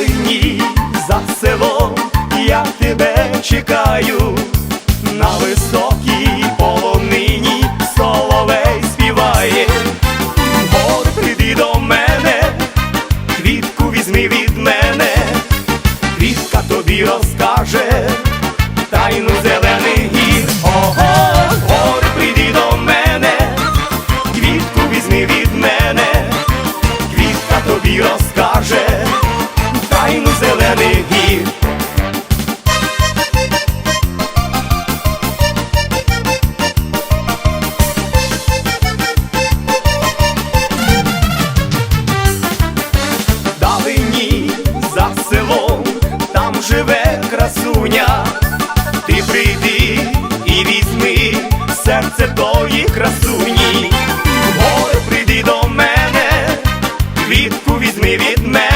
Далині за селом я тебе чекаю, на високій полонині. Соловей співає, Гор, прийди до мене, квітку візьми від мене, квітка тобі розкаже тайну зелених гір. Ого, гор, прийди живе красуня, ти прийди і візьми серце тої красуні, Морю прийди до мене, квітку візьми від мене.